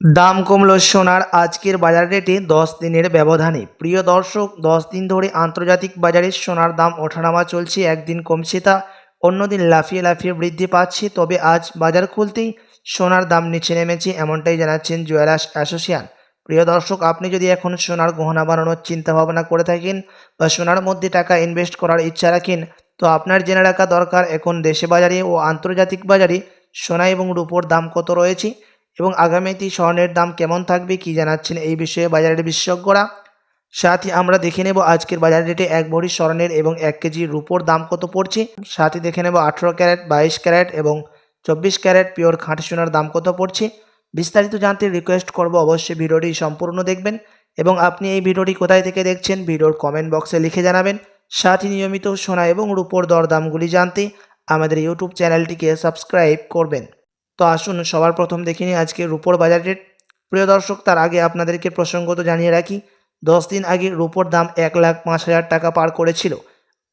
দাম কমলো সোনার আজকের বাজার রেটে দশ দিনের ব্যবধানে। প্রিয় দর্শক, দশ দিন ধরে আন্তর্জাতিক বাজারে সোনার দাম ওঠানামা চলছে, একদিন কমছে তা অন্যদিন লাফিয়ে লাফিয়ে বৃদ্ধি পাচ্ছে। তবে আজ বাজার খুলতেই সোনার দাম নিচে নেমেছে এমনটাই জানাচ্ছেন জুয়েলার্স অ্যাসোসিয়েশন। প্রিয় দর্শক, আপনি যদি এখন সোনার গহনা বানানোর চিন্তা ভাবনা করে থাকেন বা সোনার মধ্যে টাকা ইনভেস্ট করার ইচ্ছা রাখেন, তো আপনার জেনে রাখা দরকার। এখন দেশে বাজারে ও আন্তর্জাতিক বাজারে সোনা এবং রূপোর দাম কত রয়েছে? এবং আগামীতে স্বর্ণের দাম কেমন থাকবে কি জানাচ্ছেন এই বিষয়ে বাজারের বিশেষজ্ঞরা। সাথে আমরা দেখে নেব আজকের বাজার রেটে এক ভরি স্বর্ণের এবং এক কেজি রূপোর দাম কত পড়ছে। সাথে দেখে নেব আঠেরো ক্যারেট, বাইশ ক্যারেট এবং চব্বিশ ক্যারেট পিওর খাঁটি সোনার দাম কত পড়ছে। বিস্তারিত জানতে রিকোয়েস্ট করব অবশ্যই ভিডিওটি সম্পূর্ণ দেখবেন এবং আপনি এই ভিডিওটি কোথায় থেকে দেখছেন ভিডিওর কমেন্ট বক্সে লিখে জানাবেন। সাথে নিয়মিত সোনা এবং রূপোর দরদামগুলি জানতে আমাদের ইউটিউব চ্যানেলটিকে সাবস্ক্রাইব করবেন। তো আসুন, সবার প্রথম দেখে নিই আজকে রুপোর বাজার রেট প্রিয় দর্শক, তার আগে আপনাদেরকে প্রসঙ্গত জানিয়ে রাখি, দশ দিন আগে রুপোর দাম এক লাখ পাঁচ হাজার টাকা পার করেছিল।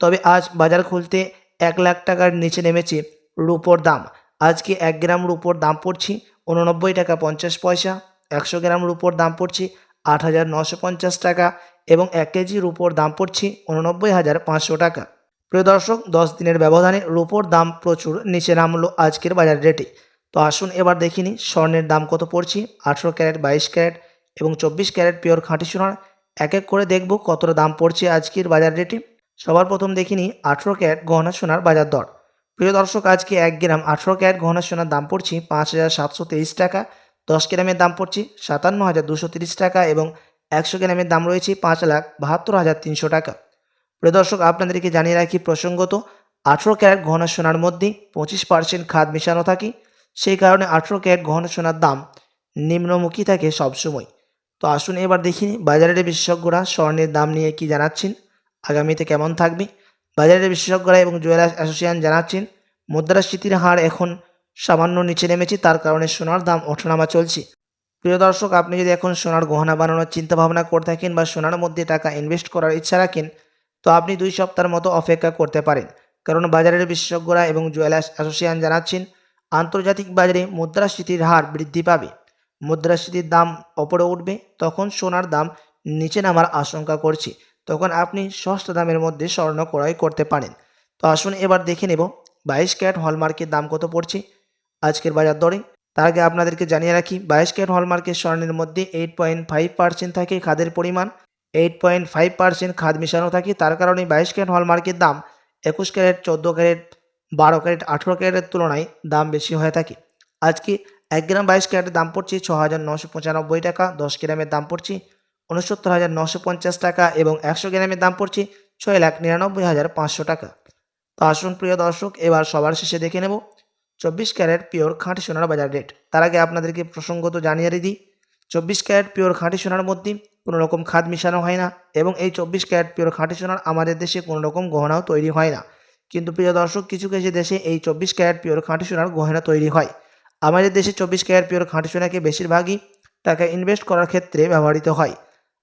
তবে আজ বাজার খুলতে এক লাখ টাকার নিচে নেমেছে রুপোর দাম। আজকে এক গ্রাম রুপোর দাম পড়ছে উননব্বই টাকা পঞ্চাশ পয়সা, একশো গ্রাম রুপোর দাম পড়ছে আট হাজার নশো পঞ্চাশ টাকা এবং এক কেজি রুপোর দাম পড়ছে উননব্বই হাজার পাঁচশো টাকা। প্রিয় দর্শক, দশ দিনের ব্যবধানে রুপোর দাম প্রচুর নিচে নামলো আজকের বাজার রেটে তো আসুন এবার দেখিনি স্বর্ণের দাম কত পড়ছে? আঠেরো ক্যারেট, বাইশ ক্যারেট এবং চব্বিশ ক্যারেট পিওর খাঁটি সোনার। এক এক করে দেখব কতটা দাম পড়ছে আজকের বাজার রেটে। সবার প্রথম দেখিনি আঠেরো ক্যারেট গহনা সোনার বাজার দর। প্রিয় দর্শক, আজকে এক গ্রাম আঠেরো ক্যারেট গহনা সোনার দাম পড়ছে পাঁচ হাজার সাতশো তেইশ টাকা। দশ গ্রামের দাম পড়ছে সাতান্ন হাজার দুশো তিরিশ টাকা এবং একশো গ্রামের দাম রয়েছে পাঁচ লাখ বাহাত্তর হাজার তিনশো টাকা। প্রিয় দর্শক, আপনাদেরকে জানিয়ে রাখি প্রসঙ্গত আঠেরো ক্যারেট গহনা সোনার মধ্যে পঁচিশ পার্সেন্ট খাদ মেশানো থাকে। সেই কারণে আঠেরো ক্যারেট গহনা সোনার দাম নিম্নমুখী থাকে সবসময়। তো আসুন এবার দেখিনি বাজারের বিশেষজ্ঞরা স্বর্ণের দাম নিয়ে কি জানাচ্ছেন, আগামীতে কেমন থাকবে? বাজারের বিশেষজ্ঞরা এবং জুয়েলার্স অ্যাসোসিয়েশন জানাচ্ছেন মুদ্রাস্ফীতির হার এখন সামান্য নিচে নেমেছে, তার কারণে সোনার দাম ওঠানামা চলছে। প্রিয় দর্শক, আপনি যদি এখন সোনার গহনা বানানোর চিন্তা ভাবনা করে থাকেন বা সোনার মধ্যে টাকা ইনভেস্ট করার ইচ্ছা রাখেন, তো আপনি দুই সপ্তাহের মতো অপেক্ষা করতে পারেন। কারণ বাজারের বিশেষজ্ঞরা এবং জুয়েলার্স অ্যাসোসিয়েশন জানাচ্ছেন আন্তর্জাতিক বাজারে মুদ্রাস্ফীতির হার বৃদ্ধি পাবে। মুদ্রাস্ফীতির দাম ওপরে উঠবে, তখন সোনার দাম নিচে নামার আশঙ্কা করছে। তখন আপনি সস্তা দামের মধ্যে স্বর্ণ ক্রয় করতে পারেন। তো আসুন এবার দেখে নেব, বাইশ ক্যারেট হলমার্কের দাম কত পড়ছে? আজকের বাজার দরে। তার আগে আপনাদেরকে জানিয়ে রাখি, বাইশ ক্যারেট হলমার্কের স্বর্ণের মধ্যে এইট পয়েন্ট ফাইভ পার্সেন্ট থাকে খাদের পরিমাণ এইট পয়েন্ট ফাইভ পার্সেন্ট খাদ মেশানো থাকে। তার কারণে বাইশ ক্যারেট হলমার্কের দাম একুশ ক্যারেট, চোদ্দ ক্যারেট বারো ক্যারেট, আঠেরো ক্যারেটের তুলনায় দাম বেশি হয়ে থাকে। আজকে এক গ্রাম বাইশ ক্যারেটের দাম পড়ছে ছ হাজার নশো পঁচানব্বই টাকা, দশ গ্রামের দাম পড়ছে উনসত্তর হাজার নশো পঞ্চাশ টাকা এবং একশো গ্রামের দাম পড়ছে ছয় লাখ নিরানব্বই হাজার পাঁচশো টাকা। তো আসুন প্রিয় দর্শক, এবার সবার শেষে দেখে নেব চব্বিশ ক্যারেট পিওর খাঁটি সোনার বাজার রেট। তার আগে আপনাদেরকে প্রসঙ্গত জানিয়ে দিই, চব্বিশ ক্যারেট পিওর খাঁটি সোনার মধ্যে কোনো রকম খাদ মিশানো হয় না এবং এই চব্বিশ ক্যারেট পিওর খাঁটি সোনার আমাদের দেশে কোনো রকম গহনাও তৈরি হয় না। কিন্তু প্রিয় দর্শক, কিছু কিছু দেশে এই চব্বিশ ক্যারেট পিওর খাঁটি সোনার গহনা তৈরি হয়। আমাদের দেশে চব্বিশ ক্যারেট পিওর খাঁটি সোনাকে বেশিরভাগই টাকা ইনভেস্ট করার ক্ষেত্রে ব্যবহৃত হয়।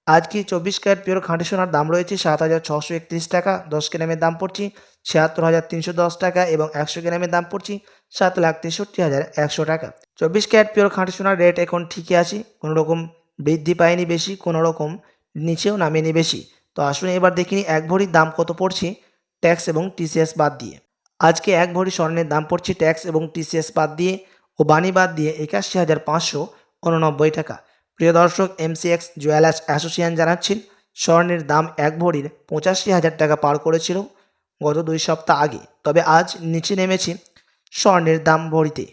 আজকে চব্বিশ ক্যারেট পিওর খাঁটি সোনার দাম রয়েছে সাত হাজার ছশো একত্রিশ টাকা, দশ গ্রামের দাম পড়ছে ছিয়াত্তর হাজার তিনশো দশ টাকা এবং একশো গ্রামের দাম পড়ছে সাত লাখ তেষট্টি হাজার একশো টাকা। চব্বিশ ক্যারেট পিওর খাঁটি সোনার রেট এখন ঠিকই আছে কোনো রকম বৃদ্ধি পায়নি বেশি কোনো রকম নিচেও নামেনি বেশি। তো আসুন এবার দেখিনি এক ভরির দাম কত পড়ছে ট্যাক্স এবং টিসিএস বাদ দিয়ে। আজকে এক ভরি স্বর্ণের দাম পড়ছে ট্যাক্স এবং টিসিএস বাদ দিয়ে ও বাণী বাদ দিয়ে একাশি হাজার পাঁচশো উননব্বই টাকা। প্রিয় দর্শক, এমসিএক্স জুয়েলার্স অ্যাসোসিয়েশন জানাচ্ছেন, স্বর্ণের দাম এক ভরির পঁচাশি হাজার টাকা পার করেছিল গত দুই সপ্তাহ আগে। তবে আজ নিচে নেমেছে স্বর্ণের দাম ভরিতে।